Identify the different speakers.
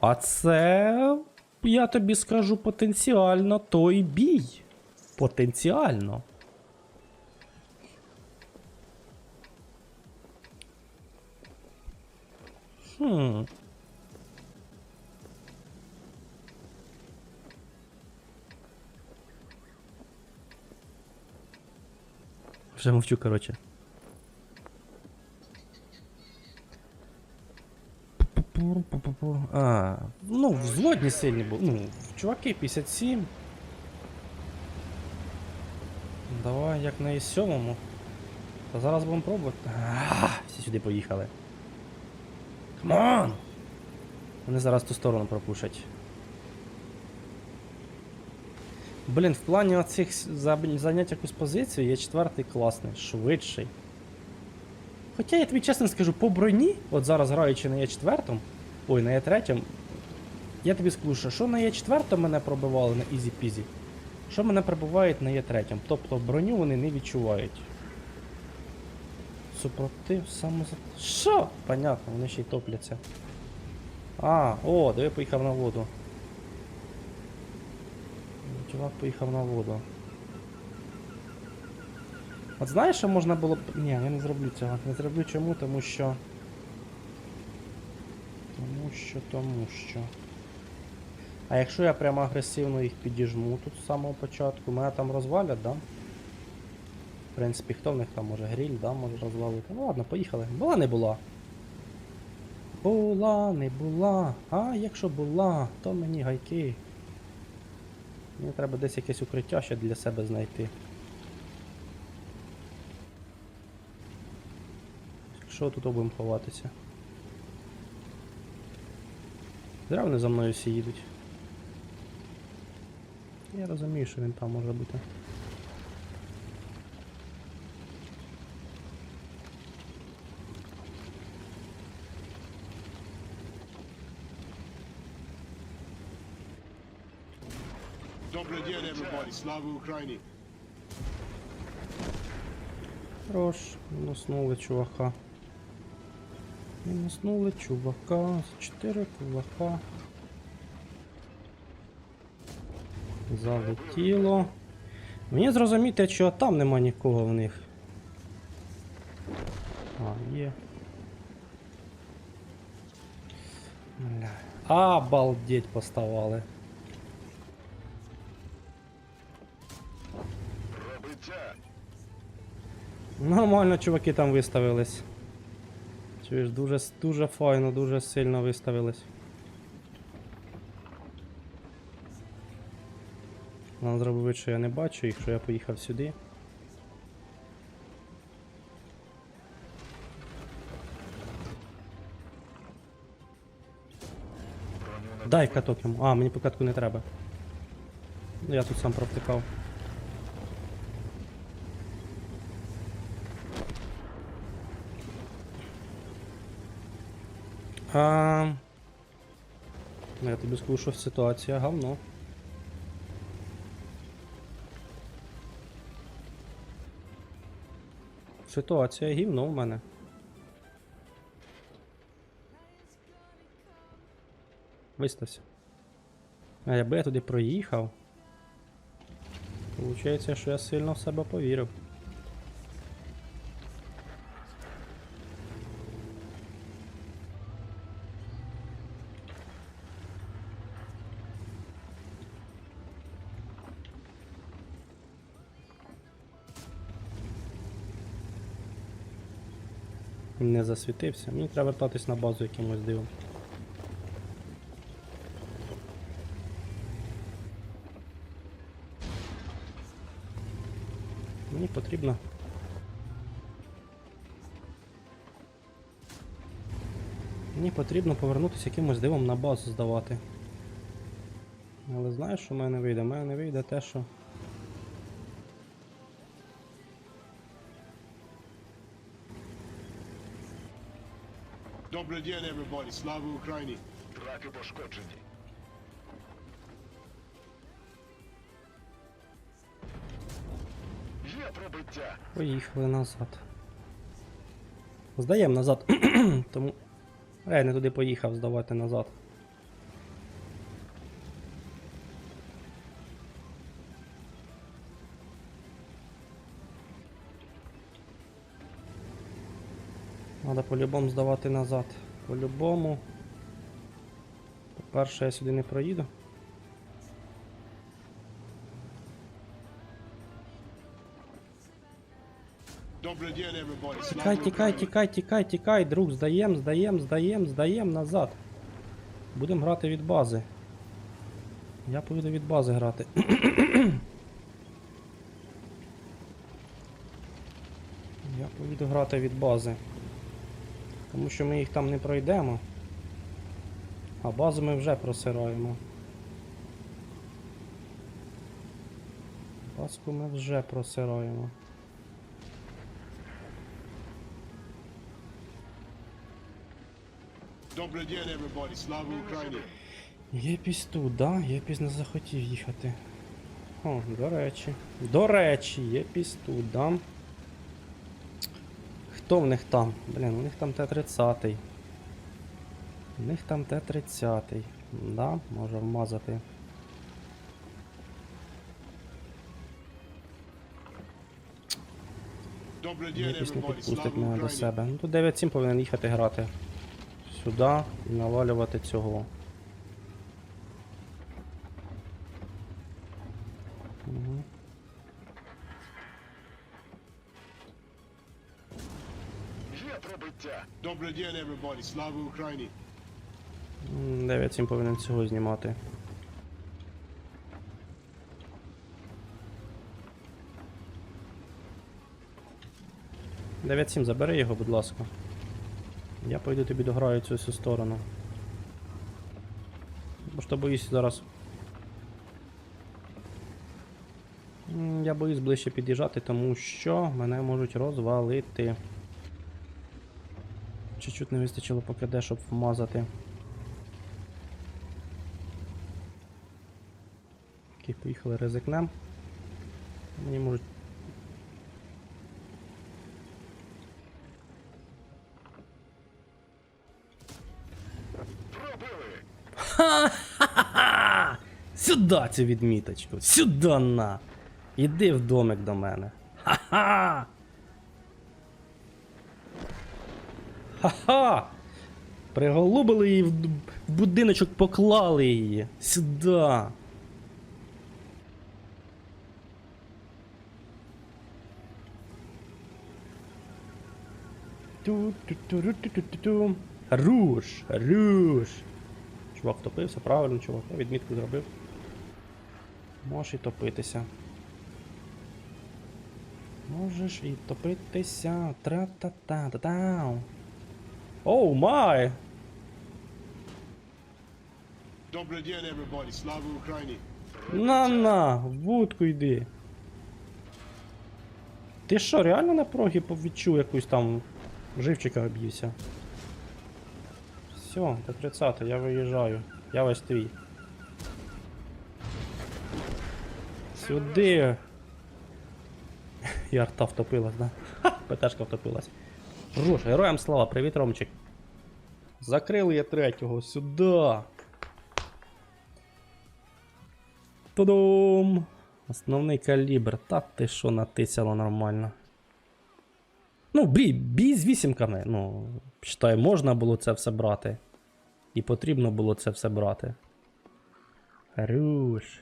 Speaker 1: А це, я тобі скажу, потенціально той бій. Потенціально. Хм. Вже мовчу, коротше. Пу-пу-пу-пу-пу. А, ну, взводні сильні були. Ну, чуваки 57. Давай, як на і сьомому. Та зараз будемо пробувати. А, всі сюди поїхали. Камон! Вони зараз ту сторону пропушать. Блін, в плані оцих зайнять якусь позицію є четвертий класний, швидший. Хоча я тобі чесно скажу, по броні, от зараз граючи на Е4, ой, на Е3, я тобі скажу, що, на Е4 мене пробивали на Ізі Пізі, що мене пробивають на Е3. Тобто броню вони не відчувають. Супротив самоза... Що? Понятно, вони ще й топляться. А, о, диви поїхав на воду. Чувак поїхав на воду. От знаєш, що можна було б. Ні, я не зроблю цього. Не зроблю чому, тому що. Що, тому що. А якщо я прямо агресивно їх підіжму тут з самого початку, мене там розвалять, да? В принципі, хто в них там може гріль, да, може розвалити. Ну ладно, поїхали. Була не була. Була, не була. А якщо була, то мені гайки. Мені треба десь якесь укриття ще для себе знайти. Що тут будемо ховатися? Зря вони за мною всі їдуть. Я розумію, що він там може бути.
Speaker 2: Добрый день, everybody. Слава Украине.
Speaker 1: Хорош, мінуснули чувака. Мінуснули чувака з 4 кулака. Залетіло. Мені зрозуміти, що там нема нікого в них. А, є. Бля. Обалдеть поставали. Нормально чуваки там виставились. Чуєш, дуже, дуже файно, дуже сильно виставились. Зробив вид, що я не бачу їх, що я поїхав сюди. Дай каток йому. А, мені по катку не треба. Я тут сам провтикав. А... Ну, я тобі скажу, що ситуація говно. Ситуація гівно в мене. Вистався. А якби я туди проїхав. Получається, що я сильно в себе повірив. Не засвітився. Мені треба вертатись на базу якимось дивом. Мені потрібно. Мені потрібно повернутися якимось дивом на базу здавати. Але знаєш, що в мене вийде? У мене не вийде те, що.
Speaker 2: Добрый день, everybody. Слава Україні!
Speaker 3: Траки пошкоджені. Є пробиття.
Speaker 1: Поїхали назад. Здаємо назад. Тому. Я не туди поїхав здавати назад. Треба по-любому здавати назад. По-любому. По-перше, я сюди не проїду. Тікай, тікай, тікай, тікай, тікай, друг, здаєм, здаєм, здаєм, здаєм назад. Будемо грати від бази. Я поїду від бази грати. Я поїду грати від бази. Тому що ми їх там не пройдемо. А базу ми вже просираємо. Базку ми вже просираємо.
Speaker 2: Добрий день, everybody. Слава Україні.
Speaker 1: Єпісь тут, да? Єпісь не захотів їхати. О, до речі. До речі, Єпісь тут, да? Хто в них там? Блін, у них там Т-30. У них там Т-30. Да, може вмазати. Єпісь не підпустить мене до себе. Ну тут 9-7 повинен їхати грати. Сюди і навалювати цього.
Speaker 3: Пробиття.
Speaker 2: Добрий день, everybody. Слава Україні.
Speaker 1: 9-7 повинен цього знімати. Дев'ять сім, забери його, будь ласка. Я пойду тобі дограю цю всю сторону. Бо що боюсь зараз. Я боюсь ближче під'їжджати, тому що мене можуть розвалити. Чуть-чуть не вистачило поки де, щоб вмазати. Окей, поїхали ризикнем. Мені можуть. Ха-ха-ха! Сюди цю відміточку! Сюди на! Іди в домик до мене. Ха-ха! Ха-ха! Приголубили її в будиночок, поклали її. Сюди. Ту-ту-ту-ру-ту-ту-ту. Руш, руш. Чувак топився, правильно, чувак, я відмітку зробив. Можеш і топитися. Можеш і топитися. Тра-та-та-та-тау. Оу май!
Speaker 2: Добрий день, everybody. Слава Україні.
Speaker 1: На-на, в будку йди. Ти що, реально на прогі відчув якусь там живчика об'ївся? Все, до 30 я виїжджаю. Я весь твій. Сюди. І арта втопилась, да? Ха, ПТшка втопилась. Руш, героям слава, привіт, Ромчик. Закрили я третього, сюди. Тудум! Основний калібр. Та ти що натисяло нормально. Ну, бій, бій з вісімками. Ну, считаю, можна було це все брати. І потрібно було це все брати. Хорош.